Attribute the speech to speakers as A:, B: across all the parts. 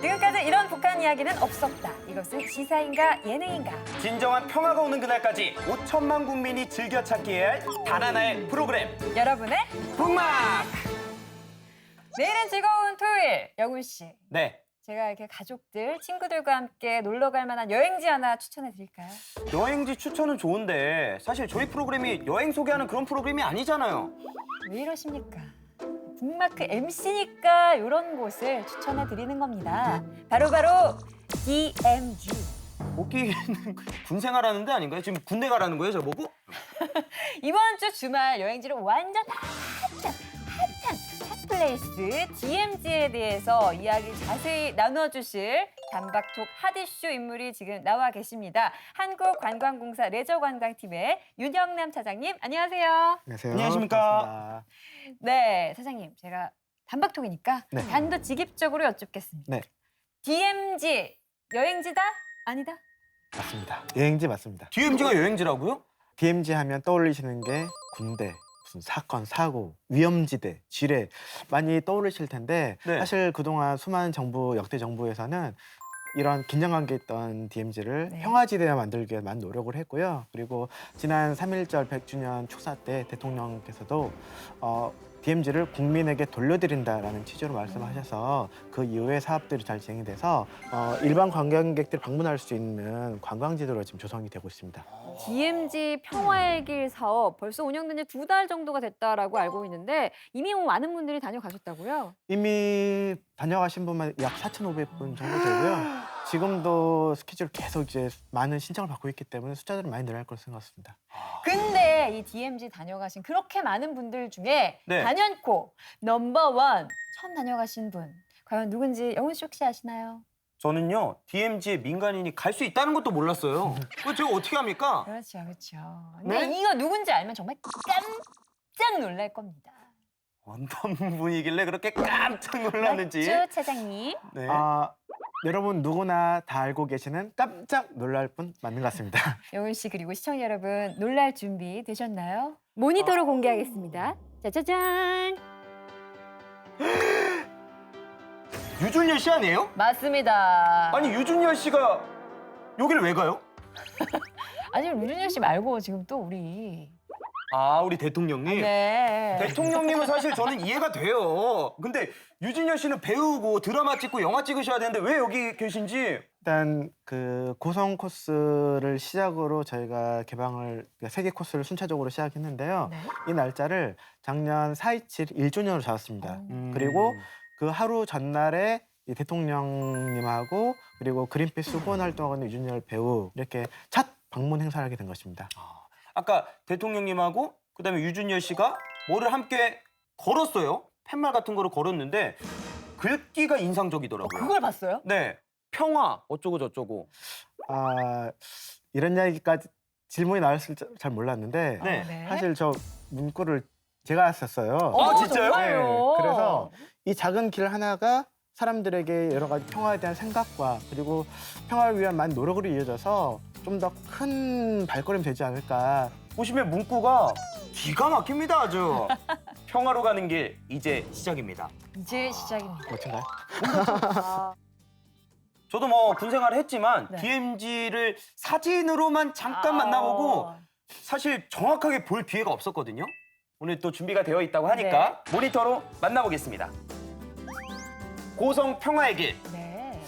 A: 지금까지 이런 북한 이야기는 없었다. 이것은 시사인가 예능인가?
B: 진정한 평화가 오는 그날까지 5천만 국민이 즐겨 찾기에 할단 하나의 프로그램
A: 여러분의
B: 북막.
A: 내일은 즐거운 토요일 영훈 씨.
B: 네.
A: 제가 이렇게 가족들, 친구들과 함께 놀러 갈 만한 여행지 하나 추천해 드릴까요?
B: 여행지 추천은 좋은데 사실 저희 프로그램이 여행 소개하는 그런 프로그램이 아니잖아요.
A: 왜 이러십니까? 북마크 MC니까 이런 곳을 추천해 드리는 겁니다. 바로바로 DMG.
B: 웃기는 군 생활하는 데 아닌가요? 지금 군대 가라는 거예요, 저보고?
A: 이번 주 주말 여행지로 완전 플레이스 DMZ에 대해서 이야기 자세히 나눠주실 단박톡 핫이슈 인물이 지금 나와 계십니다. 한국관광공사 레저관광팀의 윤영남 차장님 안녕하세요.
C: 안녕하세요.
B: 안녕하십니까.
C: 반갑습니다.
A: 네, 사장님 제가 단박톡이니까
C: 네.
A: 단도직입적으로 여쭙겠습니다.
C: 네.
A: DMZ 여행지다 아니다?
C: 맞습니다. 여행지 맞습니다.
B: DMZ가 여행지라고요?
C: DMZ 하면 떠올리시는 게 군대, 무슨 사건, 사고, 위험지대, 지뢰 많이 떠오르실 텐데
B: 네.
C: 사실 그동안 수많은 정부 역대 정부에서는 이런 긴장관계 있던 DMZ를
A: 네.
C: 평화지대화 만들기 위해 많은 노력을 했고요. 그리고 지난 3.1절 100주년 축사 때 대통령께서도 어, DMZ를 국민에게 돌려드린다라는 취지로 말씀하셔서 그 이후에 사업들이 잘 진행이 돼서 어, 일반 관광객들이 방문할 수 있는 관광지도로 지금 조성이 되고 있습니다.
A: DMZ 평화의 길 사업 벌써 운영된 지 두 달 정도가 됐다라고 알고 있는데 이미 뭐 많은 분들이 다녀가셨다고요?
C: 이미 다녀가신 분만 약 4,500분 정도 되고요. 지금도 스케줄 계속 이제 많은 신청을 받고 있기 때문에 숫자들은 많이 늘어날 거로 생각합니다.
A: 근데 이 DMZ 다녀가신 그렇게 많은 분들 중에
B: 네.
A: 단연코 넘버원 처음 다녀가신 분 과연 누군지 영훈 씨 혹시 아시나요?
B: 저는요, DMZ에 민간인이 갈 수 있다는 것도 몰랐어요. 그거 제가 어떻게 합니까?
A: 그렇죠, 그렇죠. 근데
B: 네?
A: 이거 누군지 알면 정말 깜짝 놀랄 겁니다.
B: 어떤 분이길래 그렇게 깜짝 놀랐는지.
A: 맞죠, 차장님?
B: 네.
C: 아, 여러분 누구나 다 알고 계시는 깜짝 놀랄 분 맞는 것 같습니다.
A: 영훈 씨 그리고 시청자 여러분 놀랄 준비 되셨나요? 모니터로 공개하겠습니다. 짜자잔.
B: 유준열 씨 아니에요?
A: 맞습니다.
B: 아니, 유준열 씨가 여기를 왜 가요?
A: 아니 류준열 씨 말고 지금 또 우리
B: 아, 우리 대통령님.
A: 네.
B: 대통령님은 사실 저는 이해가 돼요. 근데 유진열 씨는 배우고 드라마 찍고 영화 찍으셔야 되는데 왜 여기 계신지
C: 일단 그 고성 코스를 시작으로 저희가 개방을 그러니까 세개 코스를 순차적으로 시작했는데요.
A: 네.
C: 이 날짜를 작년 4.27 1주년으로 잡았습니다.
B: 음.
C: 그리고 그 하루 전날에 이 대통령님하고 그리고 그린피스 후원 활동하는 유준열 배우 이렇게 첫 방문 행사를 하게 된 것입니다.
B: 아까 대통령님하고 그다음에 유준열 씨가 뭐를 함께 걸었어요. 팻말 같은 거를 걸었는데 글귀가 인상적이더라고요.
A: 그걸 봤어요?
B: 네. 평화 어쩌고 저쩌고.
C: 아 이런 이야기까지 질문이 나왔을 줄잘 몰랐는데
B: 네.
A: 아,
C: 사실 저 문구를 제가 썼어요.
B: 아, 진짜요?
A: 정말요?
C: 네, 그래서 이 작은 길 하나가 사람들에게 여러 가지 평화에 대한 생각과 그리고 평화를 위한 많은 노력으로 이어져서 좀 더 큰 발걸음이 되지 않을까.
B: 보시면 문구가 기가 막힙니다 아주. 평화로 가는 길 이제 시작입니다.
A: 이제 시작입니다.
C: 멋진가요?
B: 저도 뭐 군 생활을 했지만
A: 네.
B: DMZ를 사진으로만 잠깐 만나보고
A: 아,
B: 사실 정확하게 볼 기회가 없었거든요. 오늘 또 준비가 되어 있다고 하니까 모니터로 만나보겠습니다. 고성 평화의 길
A: 네.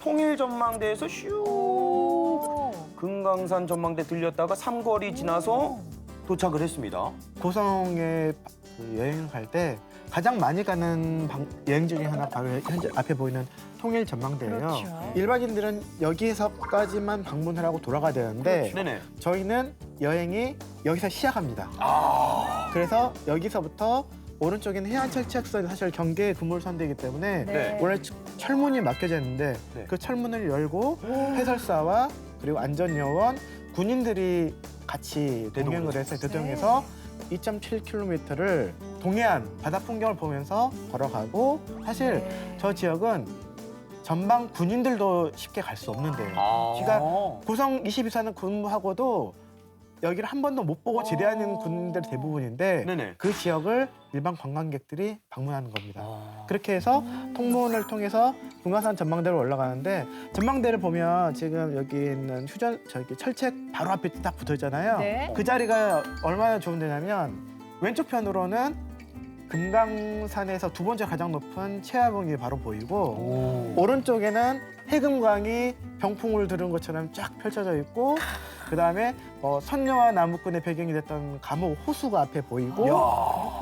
B: 통일 전망대에서 슈
A: 오.
B: 금강산 전망대 들렸다가 삼거리 지나서 도착을 했습니다.
C: 고성에 그 여행을 갈때 가장 많이 가는 방- 여행 중에 하나 바로 현재 앞에 보이는 통일 전망대예요.
A: 그렇죠.
C: 일반인들은 여기서까지만 방문을 하고 돌아가야 되는데
B: 네네.
C: 저희는 여행이 여기서 시작합니다.
B: 아
C: 그래서 여기서부터 오른쪽에는 해안철 치악선이 사실 경계 그물선대이기 때문에
B: 네.
C: 원래 철문이 막혀져 있는데
B: 네.
C: 그 철문을 열고 해설사와 그리고 안전요원 군인들이 같이
B: 대동을
C: 동행을 해서 대동해서 2.7km를 동해안 바다 풍경을 보면서 걸어가고 사실
A: 네.
C: 저 지역은 전방 군인들도 쉽게 갈 수 없는데
B: 아.
C: 그러니까 고성 22사는 근무하고도 여기를 한 번도 못 보고 제대하는
A: 어.
C: 군인들이 대부분인데
B: 네네.
C: 그 지역을 일반 관광객들이 방문하는 겁니다.
B: 아.
C: 그렇게 해서 통문을 통해서 금강산 전망대로 올라가는데 전망대를 보면 지금 여기 있는 휴전 저기 철책 바로 앞에 딱 붙어 있잖아요.
A: 네.
C: 그 자리가 얼마나 좋은 데냐면 왼쪽 편으로는 금강산에서 두 번째 가장 높은 채화봉이 바로 보이고
B: 오.
C: 오른쪽에는 해금강이 병풍을 들은 것처럼 쫙 펼쳐져 있고 그 다음에 어, 선녀와 나무꾼의 배경이 됐던 감옥 호수가 앞에 보이고
B: 야.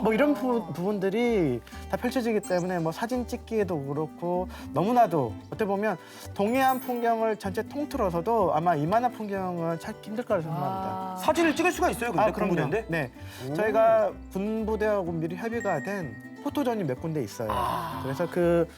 C: 뭐 이런 부, 부분들이 다 펼쳐지기 때문에 뭐 사진 찍기에도 그렇고 너무나도 어떻게 보면 동해안 풍경을 전체 통틀어서도 아마 이만한 풍경은 찾기 힘들 거라 생각합니다.
A: 아.
B: 사진을 찍을 수가 있어요, 근데 군부대인데?
C: 네,
B: 오.
C: 저희가 군부대하고 미리 협의가 된 포토전이 몇 군데 있어요.
B: 아.
C: 그래서 그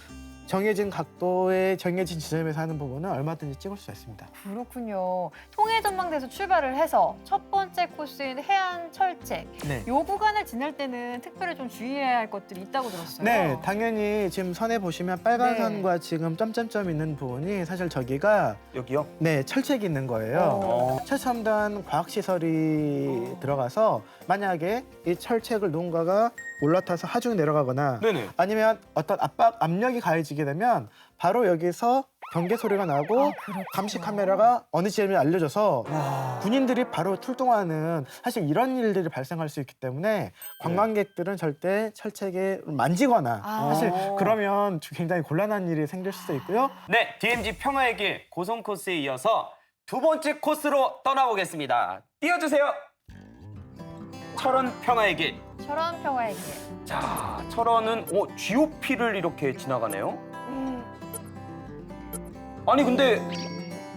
C: 정해진 각도의 정해진 지점에서 하는 부분은 얼마든지 찍을 수 있습니다.
A: 그렇군요. 통해 전망대에서 출발을 해서 첫 번째 코스인 해안 철책.
C: 네.
A: 요 구간을 지날 때는 특별히 좀 주의해야 할 것들이 있다고 들었어요.
C: 네, 당연히 지금 선에 보시면 빨간
A: 네.
C: 선과 지금 점점점 있는 부분이 사실 저기가
B: 여기요?
C: 네 철책이 있는 거예요.
B: 어.
C: 최첨단 과학 시설이 들어가서 만약에 이 철책을 누군가가 올라타서 하중 내려가거나
B: 네네.
C: 아니면 어떤 압박 압력이 가해지게 되면 바로 여기서 경계 소리가 나고
A: 아.
C: 감시 카메라가 어느 지점이 알려져서
B: 와.
C: 군인들이 바로 출동하는 사실 이런 일들이 발생할 수 있기 때문에 관광객들은 절대 철책에 만지거나
A: 아.
C: 사실
B: 오.
C: 그러면 굉장히 곤란한 일이 생길 수도 있고요.
B: 네, DMZ 평화의 길 고성 코스에 이어서 두 번째 코스로 떠나보겠습니다. 띄워주세요. 철원 평화의 길.
A: 철원 평화의 길.
B: 자, 철원은 어, GOP를 이렇게 지나가네요. 아니 근데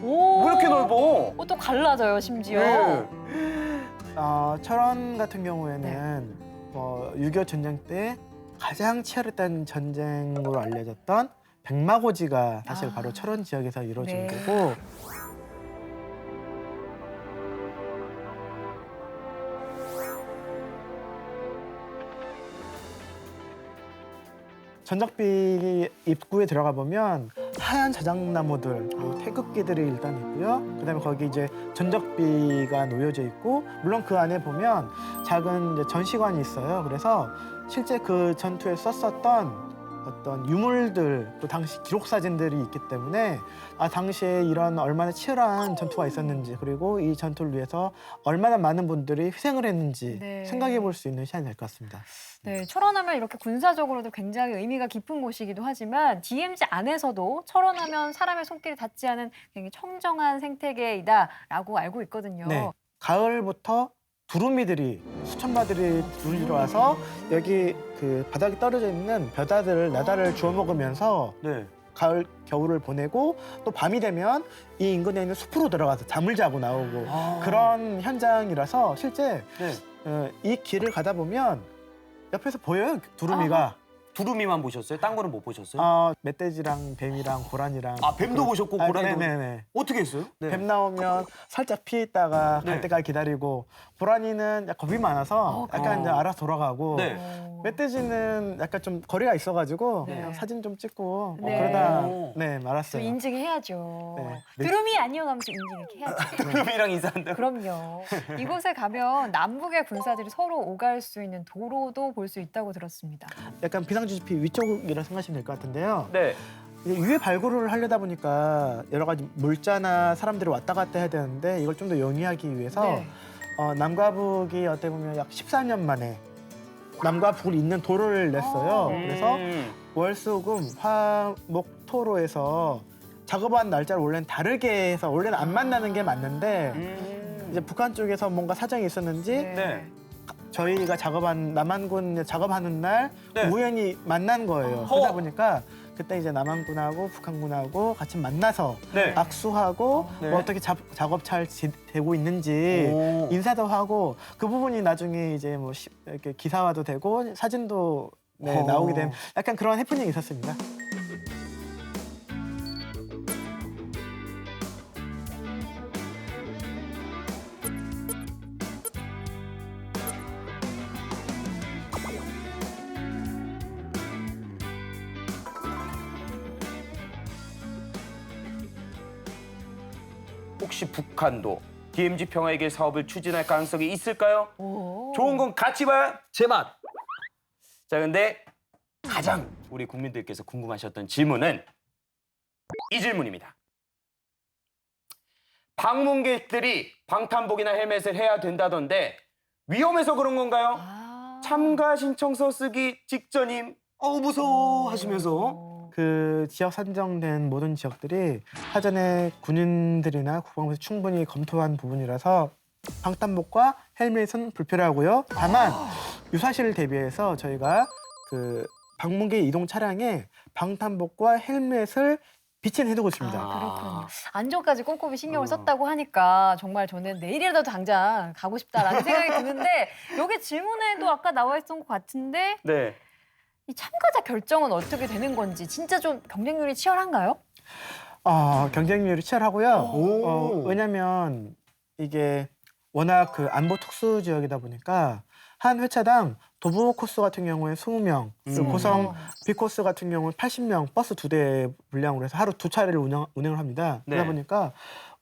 A: 오.
B: 왜 이렇게 넓어?
A: 어, 또 갈라져요, 심지어.
B: 네.
C: 어, 철원 같은 경우에는 뭐6.25 전쟁 때 가장 치열했던 전쟁으로 알려졌던 백마고지가 사실
A: 아.
C: 바로 철원 지역에서 이루어진
A: 네.
C: 거고 전적비 입구에 들어가 보면 하얀 자작나무들 태극기들이 일단 있고요. 그다음에 거기 이제 전적비가 놓여져 있고 물론 그 안에 보면 작은 이제 전시관이 있어요. 그래서 실제 그 전투에 썼었던 어떤 유물들 또 당시 기록 사진들이 있기 때문에 아 당시에 이런 얼마나 치열한 전투가 있었는지 그리고 이 전투를 위해서 얼마나 많은 분들이 희생을 했는지
A: 네.
C: 생각해 볼 수 있는 시간이 될 것 같습니다.
A: 네, 철원하면 이렇게 군사적으로도 굉장히 의미가 깊은 곳이기도 하지만 DMZ 안에서도 철원하면 사람의 손길이 닿지 않은 굉장히 청정한 생태계이다라고 알고 있거든요.
C: 네. 가을부터 두루미들이 수천 마들이 들이러 와서 여기 그 바닥에 떨어져 있는 벼다들 나다를 주워 먹으면서
B: 네.
C: 가을 겨울을 보내고 또 밤이 되면 이 인근에 있는 숲으로 들어가서 잠을 자고 나오고
B: 아.
C: 그런 현장이라서 실제
B: 네.
C: 어, 이 길을 가다 보면 옆에서 보여요 두루미가
B: 두루미만 보셨어요? 딴 거는 못 보셨어요?
C: 어, 멧돼지랑 뱀이랑 고라니랑
B: 아, 뱀도 보셨고
C: 아,
B: 고라니도
C: 네네네
B: 어떻게 했어요? 네.
C: 뱀 나오면 살짝 피해 있다가 갈
B: 네.
C: 때까지 기다리고 고라니는 약간 겁이 많아서
A: 어,
C: 약간? 이제 알아서 돌아가고
B: 네.
A: 어.
C: 멧돼지는 약간 좀 거리가 있어가지고
A: 네.
C: 그냥 사진 좀 찍고
A: 네.
C: 그러다
B: 오.
A: 네좀
C: 말았어요.
A: 인증해야죠.
C: 네.
A: 두루미 안녕 하면서 인증 이렇게 해야죠.
B: 두루미랑 인사한다.
A: 그럼요. 이곳에 가면 남북의 군사들이 서로 오갈 수 있는 도로도 볼 수 있다고 들었습니다.
C: 약간 비상주지피 위쪽이라 생각하시면 될 것 같은데요.
B: 네.
C: 유해 발굴을 하려다 보니까 여러 가지 물자나 사람들이 왔다 갔다 해야 되는데 이걸 좀더 용이하기 위해서
A: 네.
C: 어, 남과 북이 어떻게 보면 약 14년 만에 남과 북을 잇는 도로를 냈어요.
A: 어.
C: 그래서
B: 음.
C: 월수금 화목토로에서 작업한 날짜를 원래는 다르게 해서 원래는 안 만나는 게 맞는데
B: 음.
C: 이제 북한 쪽에서 뭔가 사정이 있었는지
B: 네.
C: 저희가 작업한 남한군 작업하는 날
B: 네.
C: 우연히 만난 거예요.
B: 허.
C: 그러다 보니까 그때 이제 남한군하고 북한군하고 같이 만나서
B: 네.
C: 악수하고
B: 네.
C: 뭐 어떻게 작, 작업 잘 지- 되고 있는지
B: 오.
C: 인사도 하고 그 부분이 나중에 이제 뭐 시- 이렇게 기사화도 되고 사진도 네,
B: 어.
C: 나오게 된 약간 그런 해프닝이 있었습니다.
B: 혹시 북한도 DMZ 평화의 길 사업을 추진할 가능성이 있을까요?
A: 오.
B: 좋은 건 같이 봐야 제맛. 자, 근데 가장 우리 국민들께서 궁금하셨던 질문은 이 질문입니다. 방문객들이 방탄복이나 헬멧을 해야 된다던데 위험해서 그런 건가요?
A: 아.
B: 참가 신청서 쓰기 직전임. 어우 무서워 하시면서
A: 오.
C: 그 지역 산정된 모든 지역들이 사전에 군인들이나 국방부에서 충분히 검토한 부분이라서 방탄복과 헬멧은 불필요하고요. 다만 유사시를 대비해서 저희가 그 방문객 이동 차량에 방탄복과 헬멧을 비치해두고 있습니다.
B: 아.
A: 그렇군요. 안전까지 꼼꼼히 신경을
B: 어.
A: 썼다고 하니까 정말 저는 내일이라도 당장 가고 싶다라는 생각이 드는데 여기 질문에도 아까 나와 있던 것 같은데
B: 네.
A: 이 참가자 결정은 어떻게 되는 건지 진짜 좀 경쟁률이 치열한가요?
C: 어, 경쟁률이 치열하고요.
B: 오.
C: 어, 왜냐하면 이게 워낙 그 안보 특수 지역이다 보니까 한 회차당 도보 코스 같은 경우에 20명, 그리고
B: 음.
C: 고성 B 코스 같은 경우는 80명 버스 두 대 분량으로 해서 하루 두 차례를 운영, 운행을 합니다. 그러다
B: 네.
C: 보니까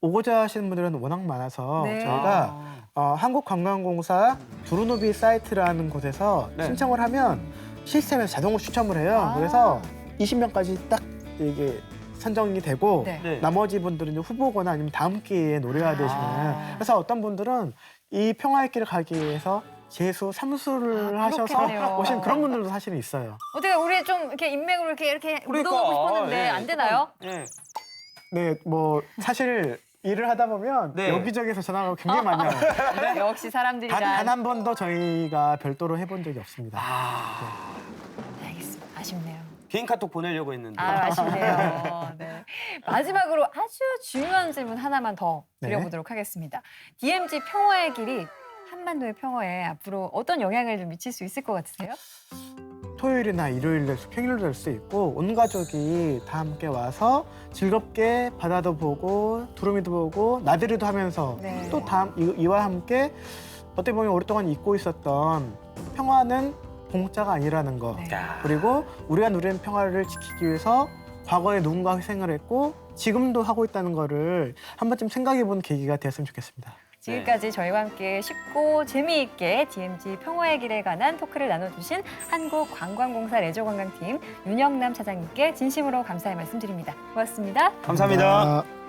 C: 오고자 하시는 분들은 워낙 많아서
A: 네.
C: 저희가
B: 아.
C: 어, 한국관광공사 두루노비 사이트라는 곳에서
B: 네.
C: 신청을 하면 시스템에서 자동으로 추첨을 해요.
A: 아.
C: 그래서 20명까지 딱 이게 선정이 되고
A: 네.
B: 네.
C: 나머지 분들은 이제 후보거나 아니면 다음 기회에 노려야 되시는.
A: 아.
C: 그래서 어떤 분들은 이 평화의 길을 가기 위해서 재수, 삼수를
A: 아,
C: 하셔서
A: 그렇겠네요.
C: 오신 그런 분들도 사실은 있어요.
A: 어떻게 우리 좀 이렇게 인맥으로 이렇게 이렇게
B: 그러니까.
A: 묻어보고 싶었는데
B: 예.
A: 안 되나요?
B: 네.
C: 네, 뭐 사실 일을 하다 보면
B: 네.
C: 여기저기서 전화가 굉장히 많이 와요.
A: 역시 사람들이
C: 단잘한 번도 저희가 별도로 해본 적이 없습니다.
B: 아.
A: 아쉽네요.
B: 개인 카톡 보내려고 했는데.
A: 아, 아쉽네요. 네. 마지막으로 아주 중요한 질문 하나만 더
C: 네.
A: 드려보도록 하겠습니다. DMZ 평화의 길이 한반도의 평화에 앞으로 어떤 영향을 좀 미칠 수 있을 것 같으세요?
C: 토요일이나 일요일 될 수, 평일로 될 수 있고 온 가족이 다 함께 와서 즐겁게 바다도 보고 두루미도 보고 나들이도 하면서
A: 네.
C: 또 다음 이- 이와 함께 어떻게 보면 오랫동안 잊고 있었던 평화는 공짜가 아니라는 거
A: 네.
B: 야.
C: 그리고 우리가 누리는 평화를 지키기 위해서 과거에 누군가 희생을 했고 지금도 하고 있다는 거를 한 번쯤 생각해 보는 계기가 되었으면 좋겠습니다.
A: 지금까지 저희와 함께 쉽고 재미있게 DMZ 평화의 길에 관한 토크를 나눠주신 한국관광공사 레저관광팀 윤영남 차장님께 진심으로 감사의 말씀드립니다. 고맙습니다.
B: 감사합니다.
C: 감사합니다.